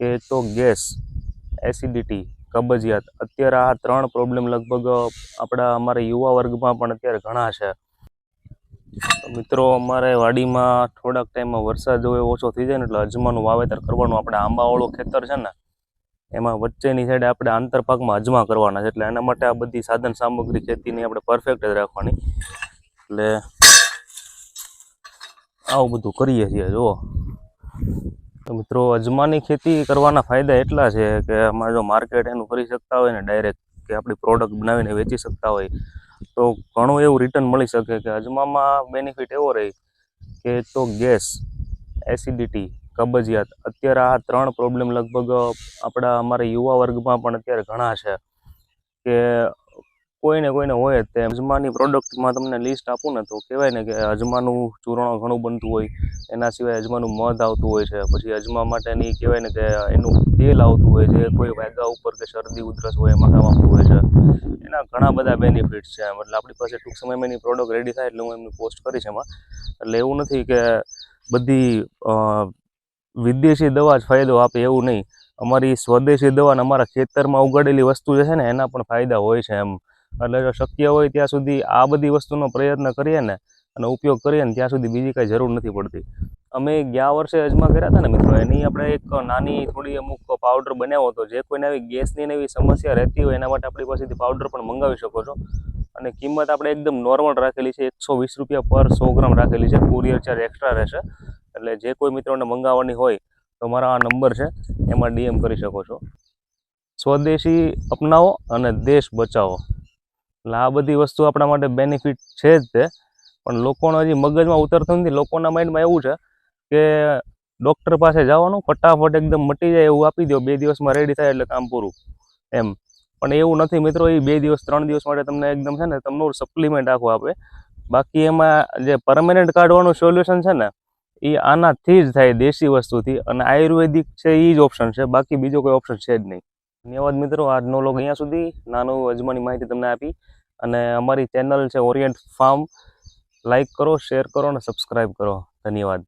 કે તો gas, acidity, કબજિયાત. અત્યારે આ ત્રણ પ્રોબ્લેમ લગભગ આપણા અમારા યુવા વર્ગમાં પણ અત્યારે ઘણા છે. મિત્રો, અમારે વાડીમાં થોડાક ટાઈમમાં વરસાદ જો ઓછો થઈ જાય ને, એટલે અજમાનું વાવેતર કરવાનું આપણે આંબાવાળું ખેતર છે ને, એમાં વચ્ચેની સાઈડે આપણે આંતર પાકમાં અજમા કરવાના છે. એટલે એના માટે આ બધી સાધન સામગ્રી ખેતીની આપણે પરફેક્ટ જ રાખવાની. એટલે આવું બધું કરીએ છીએ, જુઓ. તો મિત્રો, અજમાની ખેતી કરવાના ફાયદા એટલા છે કે અમારે જો માર્કેટ એનું કરી શકતા હોય ને ડાયરેક્ટ કે આપણી પ્રોડક્ટ બનાવીને વેચી શકતા હોય, તો ઘણું એવું રિટર્ન મળી શકે કે અજમામાં બેનિફિટ એવો રહે કે તો ગેસ એસિડિટી કબજિયાત, અત્યારે આ ત્રણ પ્રોબ્લેમ લગભગ આપણા, અમારા યુવા વર્ગમાં પણ અત્યારે ઘણા છે કે કોઈને કોઈને હોય તે. અજમાની પ્રોડક્ટમાં તમને લિસ્ટ આપું ને તો કહેવાય ને કે અજમાનું ચૂર્ણ ઘણું બનતું હોય. એના સિવાય અજમાનું મધ આવતું હોય છે. પછી અજમા માટેની કહેવાય ને કે એનું તેલ આવતું હોય છે. કોઈ વાયગા ઉપર કે શરદી ઉધરસ હોય એમાં કામ આવતું હોય છે. એના ઘણા બધા બેનિફિટ્સ છે એટલે આપણી પાસે ટૂંક સમયમાં એની પ્રોડક્ટ રેડી થાય એટલે હું એમની પોસ્ટ કરીશ એમાં. એટલે એવું નથી કે બધી વિદેશી દવા જ ફાયદો આપે એવું નહીં. અમારી સ્વદેશી દવા અને અમારા ખેતરમાં ઉગાડેલી વસ્તુ જે છે ને એના પણ ફાયદા હોય છે એમ. એટલે જો શક્ય હોય ત્યાં સુધી આ બધી વસ્તુનો પ્રયત્ન કરીએ ને અને ઉપયોગ કરીએ ને ત્યાં સુધી બીજી કાંઈ જરૂર નથી પડતી. અમે ગયા વર્ષે અજમા કર્યા હતા ને મિત્રો, એની આપણે એક નાની થોડી અમુક પાવડર બનાવ્યો હતો. જે કોઈને આવી ગેસની એવી સમસ્યા રહેતી હોય એના માટે આપણી પાસેથી પાવડર પણ મંગાવી શકો છો. અને કિંમત આપણે એકદમ નોર્મલ રાખેલી છે, એકસો વીસ રૂપિયા પર સો ગ્રામ રાખેલી છે. કુરિયર ચાર્જ એક્સ્ટ્રા રહેશે. એટલે જે કોઈ મિત્રોને મંગાવવાની હોય તો મારા આ નંબર છે, એમાં ડીએમ કરી શકો છો. સ્વદેશી અપનાવો અને દેશ બચાવો. એટલે આ બધી વસ્તુ આપણા માટે બેનિફિટ છે જ તે પણ લોકોનો હજી મગજમાં ઉતરતું નથી. લોકોના માઇન્ડમાં એવું છે કે ડૉક્ટર પાસે જવાનું, ફટાફટ એકદમ મટી જાય એવું આપી દો. બે દિવસમાં રેડી થાય એટલે કામ પૂરું. એમ. પણ એવું નથી મિત્રો, એ બે દિવસ, ત્રણ દિવસ માટે તમને એકદમ છે ને તમને સપ્લિમેન્ટ આખું આપે. બાકી એમાં જે પરમેનન્ટ કાઢવાનું સોલ્યુશન છે ને, એ આનાથી જ થાય દેશી વસ્તુથી. અને આયુર્વેદિક છે, એ જ ઓપ્શન છે. બાકી બીજો કોઈ ઓપ્શન છે જ નહીં. ધન્યવાદ મિત્રો. આજનો લોગ અહીંયા સુધી. નાનું અજમાની માહિતી તમને આપી. અને અમારી ચેનલ છે ઓરિયન્ટ ફાર્મ લાઈક કરો શેર કરો અને સબસ્ક્રાઈબ કરો. ધન્યવાદ.